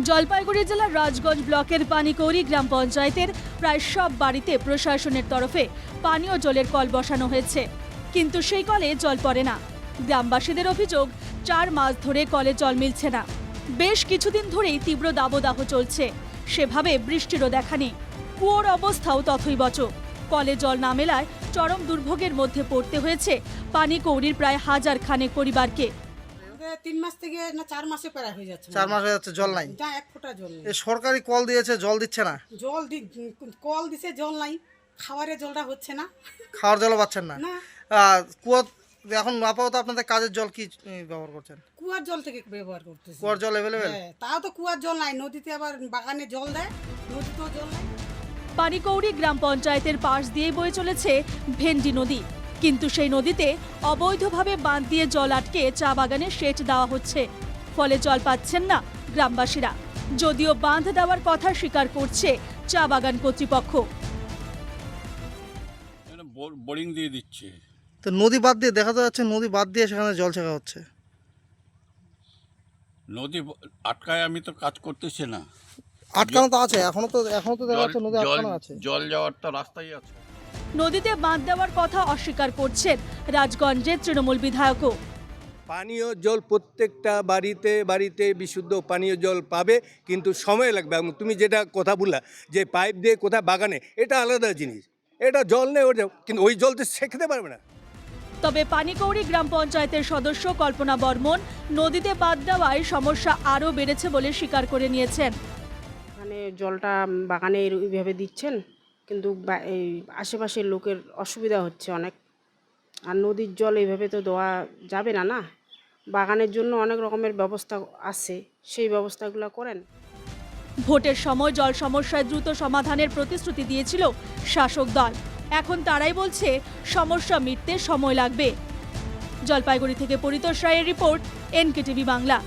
জলপাইগুড়ি জেলার রাজগঞ্জ ব্লকের পানিকৌড়ি গ্রাম পঞ্চায়েতের প্রায় সব বাড়িতে প্রশাসনের তরফে পানীয় জলের কল বসানো হয়েছে। কিন্তু সেই কলে জল পড়ে না। গ্রামবাসীদের অভিযোগ, চার মাস ধরে কলে জল মিলছে না। বেশ কিছুদিন ধরেই তীব্র দাবদাহ চলছে। সেভাবে বৃষ্টিরও দেখা নেই। কুয়োর অবস্থাও তথৈবচ। কলে জল না মেলায় চরম দুর্ভোগের মধ্যে পড়তে হয়েছে পানিকৌড়ির প্রায় হাজার খানেক পরিবারকে। তিন মাস থেকে না চার মাসে প্রায় হয়ে যাচ্ছে চার মাস হয়ে যাচ্ছে জল নাই। যা এক ফোঁটা জল নেই। সরকারি কল দিয়েছে জল দিচ্ছে না? জল দি কল দিছে জল নাই। খাবারের জলটা হচ্ছে না। খাওয়ার জলও পাচ্ছেন না? না। আহ, এখন আপাতত আপনাদের কাজের জল কি ব্যবহার করছেন? কুয়ার জল থেকে ব্যবহার করতেছে। কুয়ার জল অ্যাভেলেবেল তাও তো কুয়ার জল নাই। নদীতে আবার বাগানে জল দেয় নদীতেও জল নাই পানিকৌড়ি গ্রাম পঞ্চায়েতের পাশ দিয়ে বয়ে চলেছে ভেন্ডি নদী। কিন্তু সেই নদীতে অবৈধভাবে বাঁধ দিয়ে জল আটকে চা বাগানে সেচ দেওয়া হচ্ছে। ফলে জল পাচ্ছেন না গ্রামবাসীরা। যদিও বাঁধ দেওয়ার কথা স্বীকার করছে চা বাগান কর্তৃপক্ষ। বোরিং দিয়ে দিচ্ছে। তো নদী বাদ দিয়ে দেখা যাচ্ছে নদী বাদ দিয়ে সেখানে জল ছেঁকা হচ্ছে। নদী আটকায় আমি তো কাজ করতেছি না। আটকানো তো আছে এখনও তো এখনও তো দেখা যাচ্ছে নদী আটকানো আছে। জল যাওয়ার তো রাস্তাই আছে। নদীতে বাঁধ দেওয়ার কথা অস্বীকার করছেন রাজগঞ্জের তৃণমূল বিধায়কও। পানীয় জল প্রত্যেকটা বাড়িতে বাড়িতে বিশুদ্ধ পানীয় জল পাবে কিন্তু সময় লাগবে। এবং তুমি যেটা কথা বললা যে পাইপ দিয়ে কোথায় বাগানে এটা আলাদা জিনিস। এটা জল নেই ওটা কিন্তু ওই জল তো সে খেতে পারবে না। তবে পানিকৌড়ি গ্রাম পঞ্চায়েতের সদস্য কল্পনা বর্মন নদীতে বাদ দেওয়ায় সমস্যা আরও বেড়েছে বলে স্বীকার করে নিয়েছেন। মানে জলটা বাগানে এইভাবে দিচ্ছেন? কিন্তু এই আশেপাশের লোকের অসুবিধা হচ্ছে অনেক। আর নদীর জল এইভাবে তো দেওয়া যাবে না না? বাগানের জন্য অনেক রকমের ব্যবস্থা আছে, সেই ব্যবস্থাগুলো করেন। ভোটের সময় জল সমস্যায় দ্রুত সমাধানের প্রতিশ্রুতি দিয়েছিল শাসক দল। এখন তারাই বলছে সমস্যা মিটতে সময় লাগবে। জলপাইগুড়ি থেকে পরিতোষ রায়ের রিপোর্ট, এনকেটিভি বাংলা।